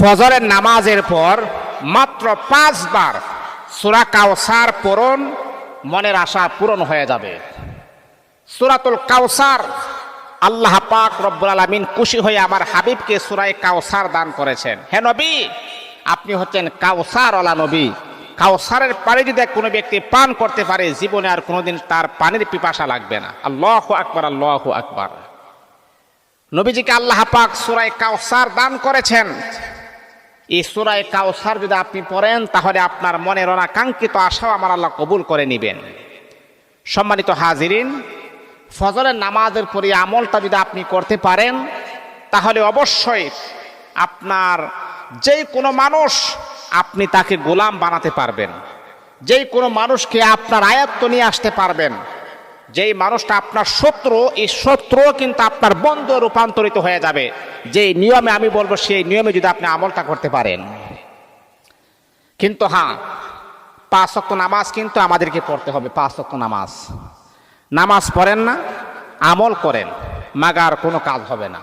ফজরের নামাজের পর মাত্র পাঁচবার সুরা কাউসার পূরণ মনের আশা পূরণ হয়ে যাবে। সুরাতুল কাউসার আল্লাহ পাক রব্বুল আলামিন খুশি হয়ে আমার হাবিবকে সুরায় কাউসার দান করেছেন। হে নবী, আপনি হচ্ছেন কাউসার ওলা নবী। কাউসারের পানি যদি কোনো ব্যক্তি পান করতে পারে, জীবনে আর কোনোদিন তার পানির পিপাসা লাগবে না। আল্লাহ আকবার, আল্লাহ আকবর। নবীজিকে আল্লাহ পাক সুরায় কাউসার দান করেছেন। এই সুরায় কাউসার যদি আপনি পড়েন, তাহলে আপনার মনের অনাকাঙ্ক্ষিত আশাও আমার আল্লাহ কবুল করে নেবেন। সম্মানিত হাজিরিন, ফজরের নামাজের পরে আমলটা যদি আপনি করতে পারেন, তাহলে অবশ্যই আপনার যেই কোনো মানুষ আপনি তাকে গোলাম বানাতে পারবেন। যেই কোনো মানুষকে আপনার আয়ত্ত নিয়ে আসতে পারবেন। যেই মানুষটা আপনার শত্রু, এই শত্রু কিন্তু আপনার বন্ধু রূপান্তরিত হয়ে যাবে। যে নিয়মে আমি বলব, সেই নিয়মে যদি আপনি আমলটা করতে পারেন। কিন্তু হ্যাঁ পাঁচ অক্ট নামাজ কিন্তু আমাদেরকে পড়তে হবে, পাঁচ অক্ট নামাজ। নামাজ পড়েন না, আমল করেন, মাগার কোনো কাজ হবে না।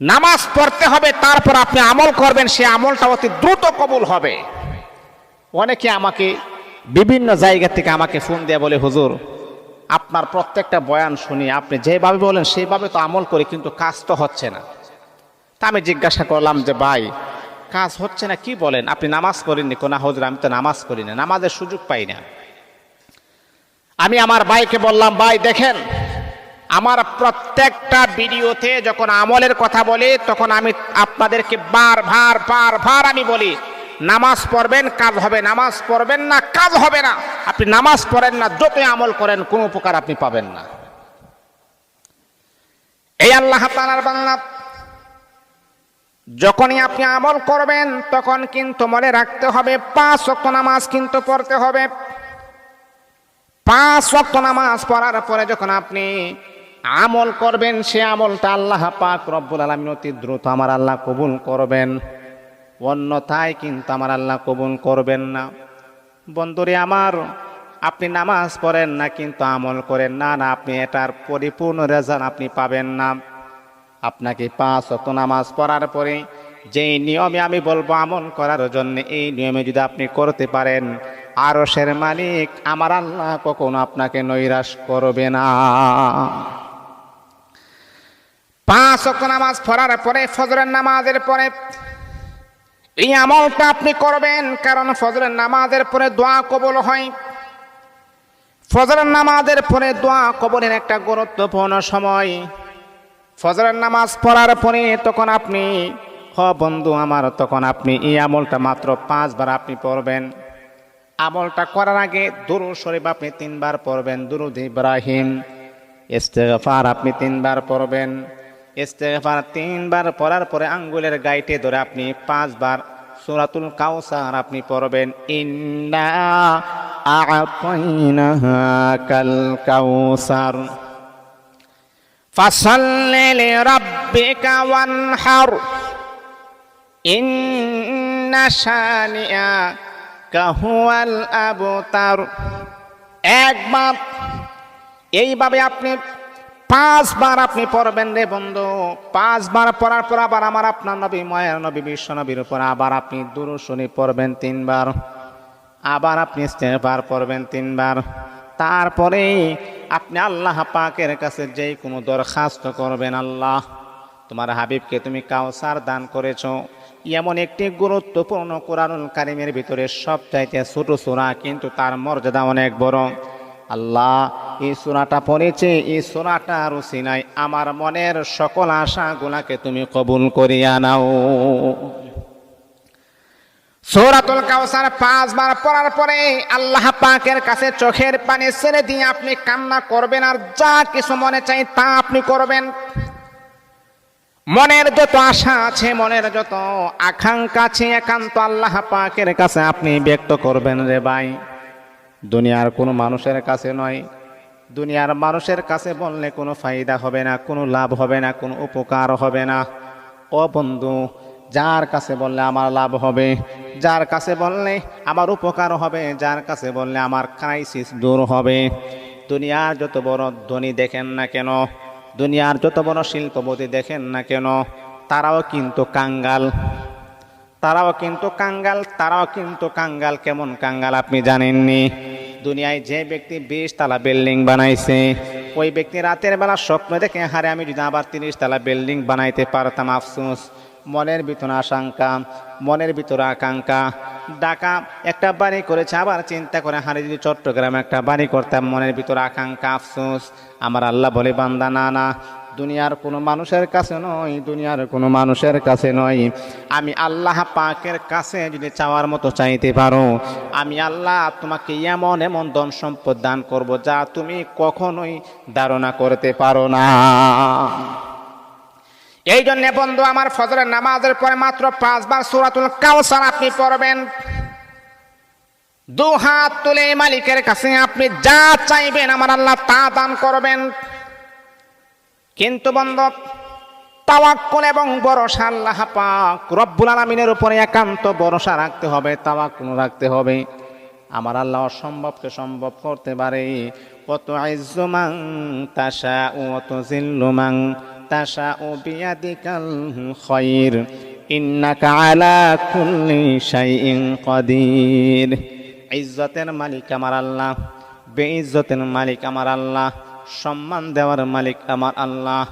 নামাজ পড়তে হবে, তারপর আপনি আমল করবেন, সে আমলটা অতি দ্রুত কবুল হবে। অনেকে আমাকে বিভিন্ন জায়গা থেকে আমাকে ফোন দেয়া বলে, হুজুর আপনার প্রত্যেকটা বয়ান শুনি, আপনি যেভাবে বলেন সেইভাবে তো আমল করি, কিন্তু কাজ তো হচ্ছে না। তা আমি জিজ্ঞাসা করলাম যে, ভাই, কাজ হচ্ছে না, কি বলেন? আপনি নামাজ করেননি কোনা হুজুর, আমি তো নামাজ করি না, নামাজের সুযোগ পাই না। আমি আমার ভাইকে বললাম, ভাই, দেখেন, আমার প্রত্যেকটা ভিডিওতে যখন আমলের কথা বলি, তখন আমি আপনাদেরকে বার ভার বার ভার আমি বলি নামাজ পড়বেন, কাজ হবে। নামাজ পড়বেন না, কাজ হবে না। আপনি নামাজ পড়েন না, যতই আমল করেন, কোনো উপকার আপনি পাবেন না। এই আল্লাহ তালার বাংলা যখনই আপনি আমল করবেন, তখন কিন্তু মনে রাখতে হবে, পাঁচ অক্ট নামাজ কিন্তু পড়তে হবে। পাঁচ ওয়াক্ত নামাজ পড়ার পরে যখন আপনি আমল করবেন, সে আমলটা আল্লাহ পাক রব্বুল আলমিন অতি দ্রুত আমার আল্লাহ কবুল করবেন। অন্যথায় কিন্তু আমার আল্লাহ কবুল করবেন না। বন্ধুরে আমার, আপনি নামাজ পড়েন না কিন্তু আমল করেন না না, আপনি এটার পরিপূর্ণ রেজাল্ট আপনি পাবেন না। আপনাকে পাঁচ অত নামাজ পড়ার পরে যেই নিয়মে আমি বলব আমল করার জন্য, এই নিয়মে যদি আপনি করতে পারেন, আরশের মালিক আমার আল্লাহ কখনো আপনাকে নৈরাশ করবে না। পাঁচ অক্ট নামাজ পড়ার পরে, ফজরের নামাজের পরে এই আমলটা আপনি করবেন, কারণ ফজরের নামাজের পরে দোয়া কবল হয়। ফজরের নামাজের পরে দোয়া কবলের একটা গুরুত্বপূর্ণ সময়। ফজরের নামাজ পড়ার পরে তখন আপনি, হ বন্ধু আমার, তখন আপনি এই আমলটা মাত্র পাঁচবার আপনি পড়বেন। আমলটা করার আগে দুরু শরীফ আপনি তিনবার পড়বেন দুরুদ ইব্রাহিম, ইস্তেগফার আপনি তিনবার পড়বেন। ইস্তেগফার তিনবার পড়ার পরে আঙ্গুলের গাইটে ধরে আপনি পাঁচবার সূরাতুল কাউসার আপনি পড়বেন ইন্না আ'তাইনাকাল কাউসার فصل لربك وانحر إن شانئك هو الأبتر একবার এইভাবে আপনি পাঁচবার আপনি পড়বেন রে বন্ধু। পাঁচবার পড়ার পর আবার আমার আপনার নবী, মায়ের নবী বিশ্ব নবীর উপর আবার আপনি দুরুশনি পড়বেন তিনবার। আবার আপনি ইস্তেগফার পড়বেন তিনবার। তারপরে আপনি আল্লাহ পাকের কাছে যেই কোনো দরখাস্ত করবেন আল্লাহ। তোমার হাবিবকে তুমি কাউসার দান করেছ। এমন একটি গুরুত্বপূর্ণ কোরআনুল কারিমের ভিতরে সবচাইতে ছোট সোরা কিন্তু তার মর্যাদা অনেক বড়। আল্লাহ এই সোনাটা পড়েছে এই সোনাটা রুসিনাই আমার মনের সকল আশাগুলাকে তুমি কবুল করিয়া নাও। সৌরাতুল কাউসার পাঁচবার পড়ার পরে আল্লাহ পাকের কাছে চোখের পানি ছেড়ে দিয়ে আপনি কান্না করবেন আর যা কিছু মনে চাই তা আপনি করবেন। মনের যত আশা আছে, মনের যত আকাঙ্ক্ষা আছে, একান্ত আল্লাহ পাকের কাছে আপনি ব্যক্ত করবেন রে ভাই। দুনিয়ার কোনো মানুষের কাছে নয়। দুনিয়ার মানুষের কাছে বললে কোনো ফায়দা হবে না, কোনো লাভ হবে না, কোনো উপকার হবে না। ও বন্ধু, যার কাছে বললে আমার লাভ হবে, যার কাছে বললে আমার উপকার হবে, যার কাছে বললে আমার ক্রাইসিস দূর হবে। দুনিয়ার যত বড় ধনী দেখেন না কেন, দুনিয়ার যত বড় শিল্পপতি দেখেন না কেন, তারাও কিন্তু কাঙ্গাল। তারাও কিন্তু কাঙ্গাল, তারাও কিন্তু কাঙ্গাল, কেমন কাঙ্গাল আপনি জানেননি? দুনিয়ায় যে ব্যক্তি বিশ তালা বিল্ডিং বানাইছে, ওই ব্যক্তি রাতের বেলা স্বপ্ন দেখে, হারে, আমি যদি আবার তিরিশ তালা বিল্ডিং বানাইতে পারতাম, আফসোস। মনের ভিতরে আশঙ্কা, মনের ভিতরে আকাঙ্ক্ষা। ঢাকা একটা বাড়ি করেছে, আবার চিন্তা করে, হারে, যদি চট্টগ্রামে একটা বাড়ি করতাম, মনের ভিতরে আকাঙ্ক্ষা, আফসোস। আমার আল্লাহ বলে, বান্দা, না না। দুনিয়ার কোনো মানুষের কাছে নয়, দুনিয়ার কোনো মানুষের কাছে নয়। আমি আল্লাহ পাকের কাছে যদি চাওয়ার মতো চাইতে পারো, আমি আল্লাহ তোমাকে এমন এমন ধন সম্পদ দান করব যা তুমি কখনোই ধারণা করতে পারো না। এই জন্য বন্ধু, আমার ফজরের নামাজের পরে মাত্র পাঁচবার সুরাতুল কাউসার আপনি পড়বেন। দু হাত তুলে মালিকের কাছে আপনি যা চাইবেন, আমার আল্লাহ তা দান করবেন। কিন্তু বন্ধু, তাওয়াক্কুল এবং ভরসা আল্লাহ পাক রব্বুল আলামিনের উপরে একান্ত ভরসা রাখতে হবে, তাওয়াক্কুল রাখতে হবে। আমার আল্লাহ অসম্ভবকে সম্ভব করতে পারে। কত আইজুমাং তাসা ও অত জিল্লুমাং তাসা ও বিয়াদিকাল খৈর ইন্নাকা আলা কুল্লি শাইইন কদির। ইজ্জতের মালিক আমার আল্লাহ, বেইজ্জতের মালিক আমার আল্লাহ। সম্মান দেওয়ার মালিক আমার আল্লাহ।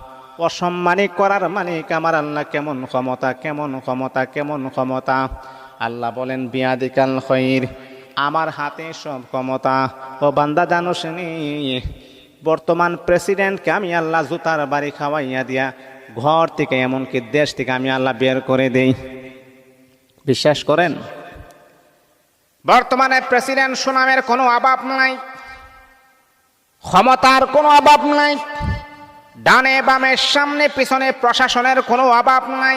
অসম্মানী করার মালিক আমার আল্লাহ। কেমন ক্ষমতা কেমন ক্ষমতা কেমন ক্ষমতা? আল্লাহ বলেন, বিয়াদিকাল খৈর, আমার হাতে সব ক্ষমতা। ও বান্দা জানোস বর্তমান প্রেসিডেন্টকে আমি আল্লাহ জুতার বাড়ি খাওয়াইয়া দিয়া, ঘর থেকে এমনকি দেশ থেকে আমি আল্লাহ বের করে দেই। বিশ্বাস করেন? বর্তমানে প্রেসিডেন্ট সুনামের কোনো অভাব নাই। ক্ষমতার কোনো অভাব নাই। ডানে বামের সামনে পিছনে প্রশাসনের কোনো অভাব নাই।